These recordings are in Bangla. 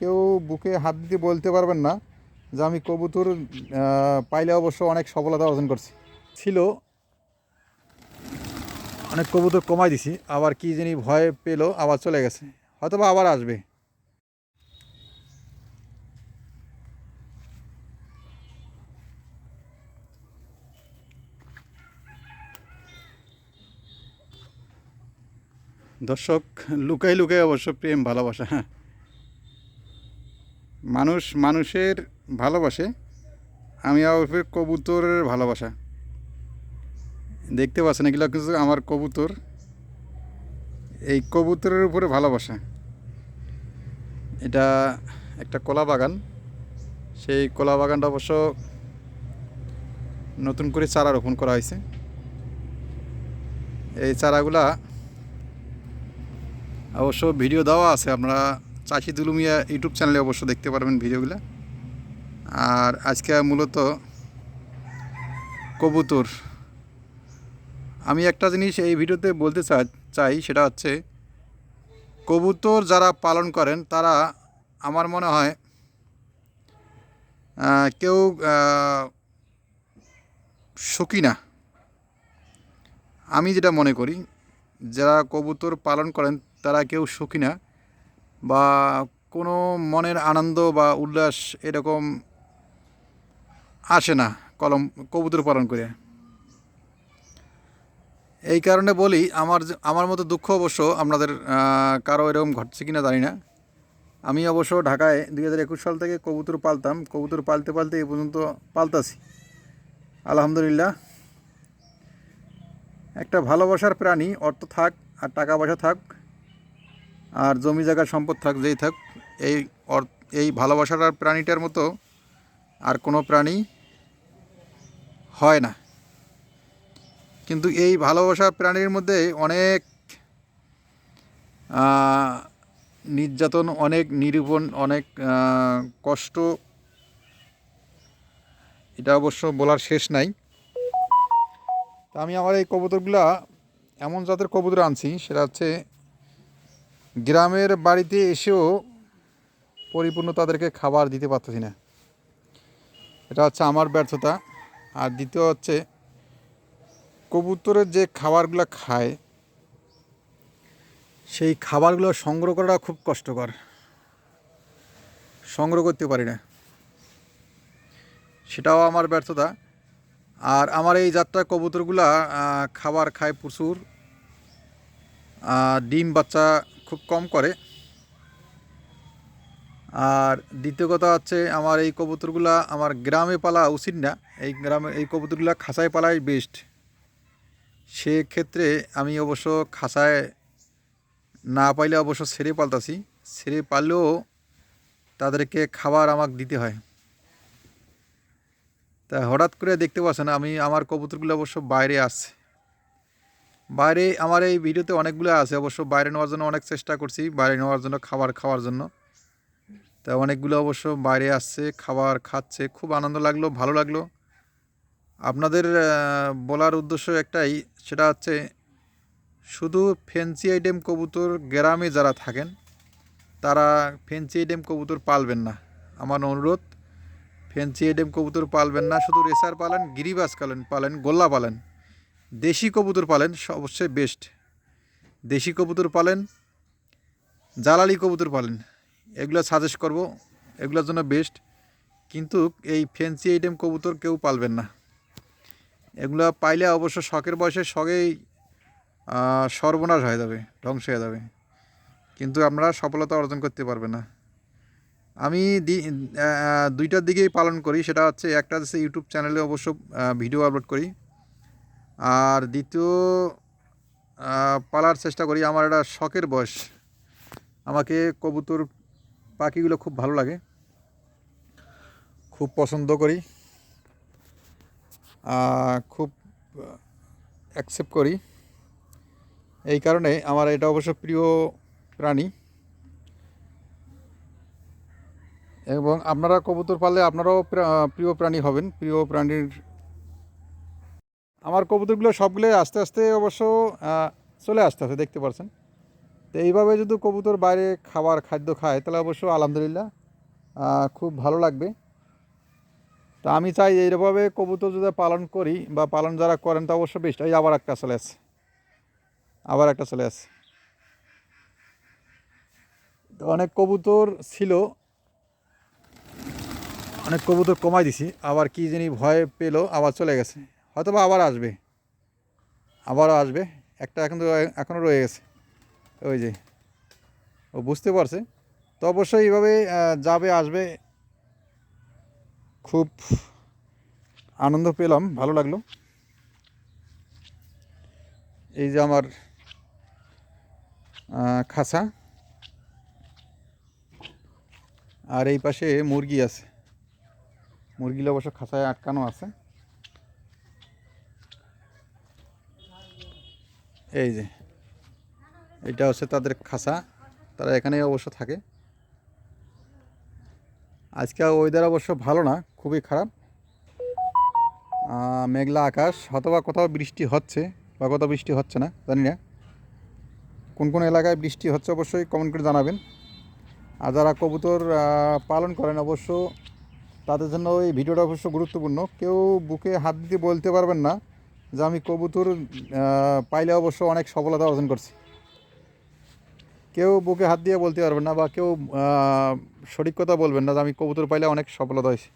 কেউ বুকে হাত দিতে বলতে পারবেন না যে আমি কবুতর পাইলে অবশ্য অনেক সফলতা অর্জন করছি। ছিল। অনেক কবুতর কমাই দিছি, আবার কি জানি ভয় পেল, আবার চলে গেছে। হয়তো বা আবার আসবে। দর্শক লুকাই লুকাই অবশ্য প্রেম, ভালোবাসা হ্যাঁ। মানুষ মানুষের ভালোবাসে, আমি আবার কবুতরের ভালোবাসা। দেখতে পাচ্ছেন এগুলো কিন্তু আমার কবুতর। এই কবুতরের উপরে ভালোবাসা। এটা একটা কলা বাগান। সেই কলা বাগানটা অবশ্য নতুন করে চারা রোপণ করা হয়েছে। এই চারাগুলা অবশ্য ভিডিও দেওয়া আছে, আপনারা চাষি দুলুমিয়া ইউটিউব চ্যানেলে অবশ্য দেখতে পারবেন ভিডিওগুলো। আর আজকে মূলত কবুতর। আমি একটা জিনিস এই ভিডিওতে বলতে চাই, সেটা হচ্ছে কবুতর যারা পালন করেন, তারা আমার মনে হয় কেউ সুখী না। আমি যেটা মনে করি, যারা কবুতর পালন করেন, তারা কেউ সুখী না। বা কোনো মনের আনন্দ বা উল্লাস এরকম আসে না কলম, কবুতর পালন করে। এই কারণে বলি, আমার আমার মতো দুঃখ অবশ্য আপনাদের কারও এরকম ঘটছে কি না জানি না। আমি অবশ্য ঢাকায় দুই হাজার একুশ সাল থেকে কবুতর পালতাম। কবুতর পালতে পালতে এই পর্যন্ত পালতাছি। আলহামদুলিল্লাহ। একটা ভালোবাসার প্রাণী, অর্থ থাক আর টাকা পয়সা থাক আর জমি জায়গা সম্পদ থাক, যেই থাক, এই এই ভালোবাসার প্রাণীটার মতো আর কোনো প্রাণী হয় না। কিন্তু এই ভালোবাসার প্রাণীর মধ্যে অনেক নির্যাতন, অনেক নিরূপণ, অনেক কষ্ট, এটা অবশ্য বলার শেষ নাই। তা আমি আমার এই কবুতরগুলা, এমন জাতের কবুতর আনছি, সেটা হচ্ছে গ্রামের বাড়িতে এসেও পরিপূর্ণ তাদেরকে খাবার দিতে পারতেছি না। এটা হচ্ছে আমার ব্যর্থতা। আর দ্বিতীয় হচ্ছে, কবুতরের যে খাবারগুলো খায়, সেই খাবারগুলো সংগ্রহ করাটা খুব কষ্টকর। সংগ্রহ করতে পারি না। সেটাও আমার ব্যর্থতা। আর আমার এই যাত্রা কবুতরগুলা খাবার খায় প্রচুর। ডিম বাচ্চা খুব কম করে। আর দ্বিতীয় কথা হচ্ছে আমার এই কবুতরগুলা আমার গ্রামে পালা উচিত না। এই গ্রামে, এই কবুতরগুলা খাঁচায় পালাই বেস্ট সেক্ষেত্রে আমি অবশ্য খাঁচায় না পাইলে অবশ্য ছেড়ে পালতাছি। ছেড়ে পারলেও তাদেরকে খাবার আমাকে দিতে হয়। তা হঠাৎ করে দেখতে পাচ্ছেন আমি, আমার কবুতরগুলো অবশ্য বাইরে আসছে বাইরে আমার এই ভিডিওতে অনেকগুলো আছে, অবশ্য বাইরে নেওয়ার জন্য অনেক চেষ্টা করছি, বাইরে নেওয়ার জন্য, খাবার খাওয়ার জন্য। তা অনেকগুলো অবশ্য বাইরে আসছে, খাবার খাচ্ছে, খুব আনন্দ লাগল, ভালো লাগল। আপনাদের বলার উদ্দেশ্য একটাই, সেটা হচ্ছে শুধু ফেন্সি আইটেম কবুতর গ্রামে যারা থাকেন, তারা ফেন্সি আইটেম কবুতর পালবেন না। আমার অনুরোধ ফেন্সি আইটেম কবুতর পালবেন না, শুধু রেসার পালেন গিরিবাস পালেন পালেন, গোল্লা পালেন। দেশি কবুতর পালেন অবশ্যই বেস্ট দেশি কবুতর পালেন, জালালি কবুতর পালেন। এগুলো সাজেস্ট করব, এগুলোর জন্য বেস্ট কিন্তু এই ফ্যান্সি আইটেম কবুতর কেউ পালবেন না। এগুলো পাইলে অবশ্য শখের বয়সে শখেই সর্বনাশ হয়ে যাবে, ধ্বংস হয়ে যাবে। কিন্তু আমরা সফলতা অর্জন করতে পারবে না। আমি দুইটার দিকেই পালন করি, সেটা হচ্ছে একটা হচ্ছে ইউটিউব চ্যানেলে অবশ্য ভিডিও আপলোড করি। আর দ্বিতীয় পালার চেষ্টা করি। আমার একটা শখের বয়স। আমাকে কবুতর, পাখিগুলো খুব ভালো লাগে। খুব পছন্দ করি। খুব অ্যাকসেপ্ট করি। এই কারণে আমার এটা অবশ্য প্রিয় প্রাণী। এবং আপনারা কবুতর পাললে আপনারাও প্রিয় প্রাণী হবেন। প্রিয় প্রাণীর আমার কবুতরগুলো সবগুলো আস্তে আস্তে অবশ্য চলে আসতে আছে দেখতে পাচ্ছেন তো এইভাবে যদি কবুতর বাইরে খাবার, খাদ্য খায়, তাহলে অবশ্য আলহামদুলিল্লাহ খুব ভালো লাগবে। তা আমি চাই এইভাবে কবুতর যদি পালন করি বা পালন যারা করেন, তা অবশ্য বেশ। এই আবার একটা চলে আসছে। আবার একটা চলে আসছে। তো অনেক কবুতর ছিল, অনেক কবুতর কমাই দিছি, আবার কি জানি ভয় পেল, আবার চলে গেছে। হয়তো বা আবার আসবে। আবারও আসবে। একটা এখন তো এখনও রয়ে গেছে। ওই যে। ও বুঝতে পারছে। তো অবশ্যই এইভাবে যাবে, আসবে। খুব আনন্দ পেলাম। ভালো লাগল। এই যে আমার খাঁচা আর এই পাশে মুরগি আছে। মুরগিগুলো অবশ্য খাঁচায় আটকানো আছে। এই যে, এটা হচ্ছে তাদের খাঁচা তারা এখানে অবশ্য থাকে। আজকে ওয়েদার অবশ্য ভালো না, খুবই খারাপ। মেঘলা আকাশ, হয়তোবা কোথাও বৃষ্টি হচ্ছে বা কোথাও বৃষ্টি হচ্ছে না, জানি না। কোন কোন এলাকায় বৃষ্টি হচ্ছে অবশ্যই কমেন্ট করে জানাবেন। আর যারা কবুতর পালন করেন অবশ্য তাদের জন্য এই ভিডিওটা অবশ্য গুরুত্বপূর্ণ। কেউ বুকে হাত দিতে বলতে পারবেন না। যে আমি কবুতর পাইলে অবশ্য অনেক সফলতা অর্জন করছি। কেউ বুকে হাত দিয়ে বলতে পারবেন না বা কেউ সঠিক কথা বলবেন না যে আমি কবুতর পাইলে অনেক সফলতা হয়েছি।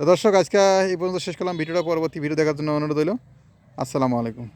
তো দর্শক, আজকে এই পর্যন্ত শেষ করলাম। ভিডিওটা পরবর্তী ভিডিও দেখার জন্য অনুরোধ হইল আসসালামু আলাইকুম।